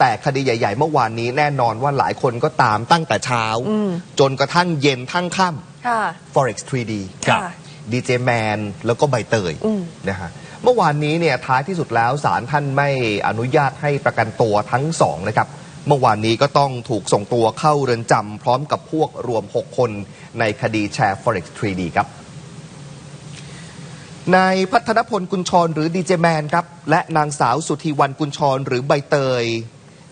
แต่คดีใหญ่ ๆ เมื่อวานนี้แน่นอนว่าหลายคนก็ตามตั้งแต่เช้าอืมจนกระทั่งเย็นทั้งค่ค่ะำ forex 3D ครับค่ะดีเจแมนแล้วก็ใบเตยอืมนะฮะเมื่อวานนี้เนี่ยท้ายที่สุดแล้วศาลท่านไม่อนุญาตให้ประกันตัวทั้งสองนะครับ เมื่อวานนี้ก็ต้องถูกส่งตัวเข้าเรือนจำพร้อมกับพวกรวม 6 คนในคดีแชร์ forex 3D ครับนายพัฒนพลกุญชรหรือดีเจแมนครับ และนางสาวสุธีวันกุญชรหรือใบเตย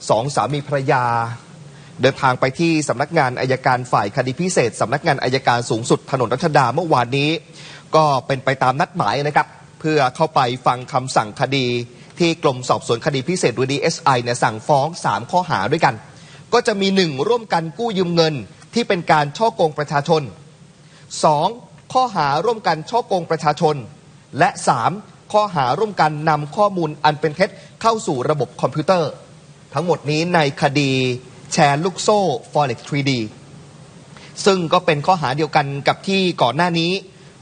สองสามีภรรยา เดินทางไปที่สำนักงานอายการฝ่ายคดีพิเศษสำนักงานอายการสูงสุดถนนรัชดาเมื่อวานนี้ ก็เป็นไปตามนัดหมายนะครับ เพื่อเข้าไปฟังคำสั่งคดีที่กรมสอบสวนคดีพิเศษหรือ DSI เนี่ยสั่งฟ้อง 3 ข้อหาด้วยกัน ก็จะมี 1 ร่วมกันกู้ยืมเงิน ที่เป็นการช่อโกงประชาชน 2. ข้อหาร่วมกันช่อโกงประชาชน และ 3. ข้อหาร่วมกันนำข้อมูลอันเป็นเท็จเข้าสู่ระบบคอมพิวเตอร์ ทั้งหมดนี้ในคดีแชร์ลูกโซ่ Forex 3D ซึ่งก็เป็นข้อหาเดียวกันกับที่ก่อนหน้านี้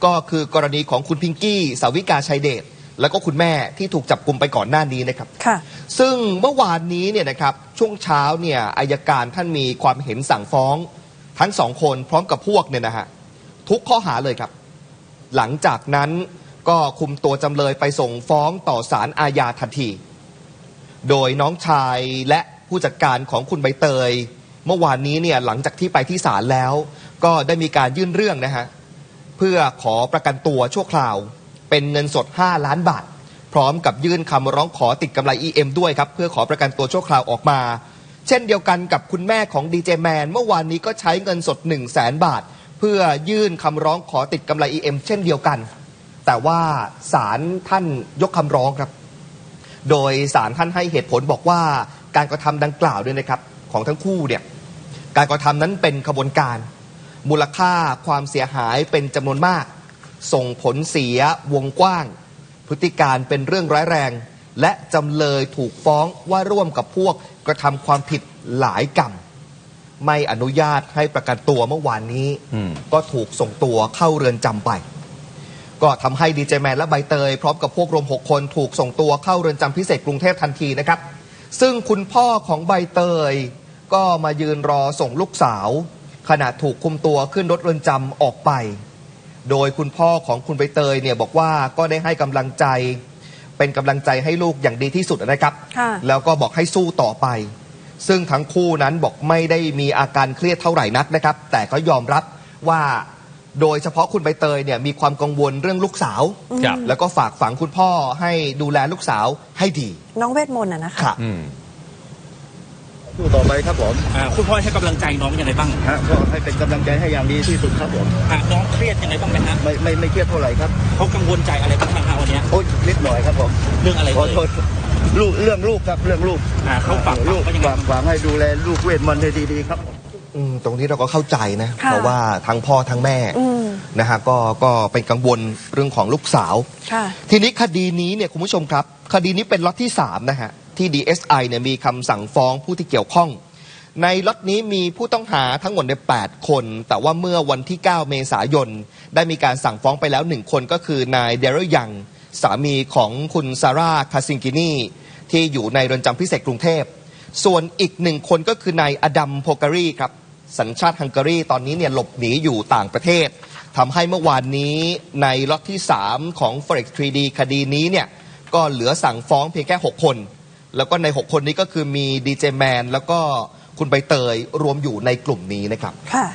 ก็คือกรณีของคุณพิงกี้ สาวิกาชัยเดชแล้วก็คุณแม่ที่ถูกจับกลุ่มไปก่อนหน้านี้นะครับค่ะซึ่งเมื่อวานนี้เนี่ยนะครับช่วงเช้าเนี่ยอายการท่านมีความเห็นสั่งฟ้อง ทั้งสองคนพร้อมกับพวกเนี่ยนะฮะทุกข้อหาเลยครับ หลังจากนั้นก็คุมตัวจำเลยไปส่งฟ้องต่อศาลอาญาทันที โดยน้องชายและผู้จัดการของคุณใบเตย เมื่อวานนี้เนี่ยหลังจากที่ไปที่ศาลแล้ว ก็ได้มีการยื่นเรื่องนะฮะเพื่อขอประกันตัวชั่วคราว เป็นเงินสด 5 ล้านบาท พร้อมกับยื่นคำร้องขอติดกำไร EM ด้วยครับ เพื่อขอประกันตัวชั่วคราวออกมา เช่นเดียวกันกับคุณแม่ของดีเจแมนเมื่อวานนี้ก็ใช้เงินสด 1 0 0 0 0แสนบาท เพื่อยื่นคำร้องขอติดกำไร EM เช่นเดียวกัน แต่ว่าศาลท่านยกคำร้องครับ โดยสารท่านให้เหตุผลบอกว่าการกระทำดังกล่าวด้วยนะครับของทั้งคู่เนี่ยการกระทำนั้นเป็นขบวนการ มูลค่าความเสียหายเป็นจำนวนมาก ส่งผลเสียวงกว้าง พฤติการเป็นเรื่องร้ายแรง และจำเลยถูกฟ้องว่าร่วมกับพวกกระทำความผิดหลายกรรมไม่อนุญาตให้ประกันตัวเมื่อวานนี้อืมก็ถูกส่งตัวเข้าเรือนจำไป ก็ทำให้ดีเจแมนและใบเตย พร้อมกับพวกรวม 6 คนถูกส่งตัวเข้าเรือนจำพิเศษกรุงเทพทันทีนะครับ ซึ่งคุณพ่อของใบเตย ก็มายืนรอส่งลูกสาว ขณะถูกคุมตัวขึ้นรถเรือนจำออกไป โดยคุณพ่อของคุณใบเตยเนี่ยบอกว่าก็ได้ให้กำลังใจ เป็นกำลังใจให้ลูกอย่างดีที่สุดนะครับค่ะแล้วก็บอกให้สู้ต่อไป ซึ่งทั้งคู่นั้นบอกไม่ได้มีอาการเครียดเท่าไหร่นักนะครับ แต่ก็ยอมรับว่า โดยเฉพาะคุณใบเตยเนี่ยมีความกังวลเรื่องลูกสาว ครับ แล้วก็ฝากฝังคุณพ่อให้ดูแลลูกสาวให้ดีน้องเวทมนต์อะนะคะ ครับ อืม สู้ต่อไปครับผมอ่าคุณพ่อให้กำลังใจน้องยังไงบ้างฮะก็ให้เป็นกำลังใจให้อย่างดีที่สุดครับผม อ่าน้องเครียดยังไงบ้างไหมฮะไม่ไม่ไม่เครียดเท่าไหร่ครับ เขากังวลใจอะไรบ้างไหมฮะวันเนี้ยโอ้ยนิดหน่อยครับผมเรื่องอะไรขอเอ่ย โทษลูกเรื่องลูกครับเรื่องลูกอ่าเขาฝากลูกว่ายังไง ฝากฝากให้ดูแลลูกเวทมนต์ให้ดีๆครับ อืมตรงนี้เราก็เข้าใจนะค่ะเพราะว่าทั้งพ่อทั้งแม่อืม นะฮะก็ก็เป็นกังวลเรื่องของลูกสาว ค่ะ ทีนี้คดีนี้เนี่ยคุณผู้ชมครับ คดีนี้เป็นล็อตที่ 3 นะฮะ ที่ DSI เนี่ยมีคำสั่งฟ้องผู้ที่เกี่ยวข้อง ในล็อตนี้มีผู้ต้องหาทั้งหมดใน8คน แต่ว่าเมื่อวันที่ 9 เมษายน ได้มีการสั่งฟ้องไปแล้ว 1 คนก็คือนายเดรยัง สามีของคุณซาร่าคาซิงกินีที่อยู่ในเรือนจำพิเศษกรุงเทพ ส่วนอีกหนึ่งคนก็คือนายอดัมโพการีครับ สัญชาติฮังการีตอนนี้เนี่ยหลบหนีอยู่ต่างประเทศทำให้เมื่อวานนี้ในล็อตที่ 3 ของ Forex 3D คดีนี้เนี่ยก็เหลือสั่งฟ้องเพียงแค่ 6 คน แล้วก็ใน 6 คนนี้ก็คือมีดีเจแมนแล้วก็คุณใบเตยรวมอยู่ในกลุ่มนี้นะครับค่ะ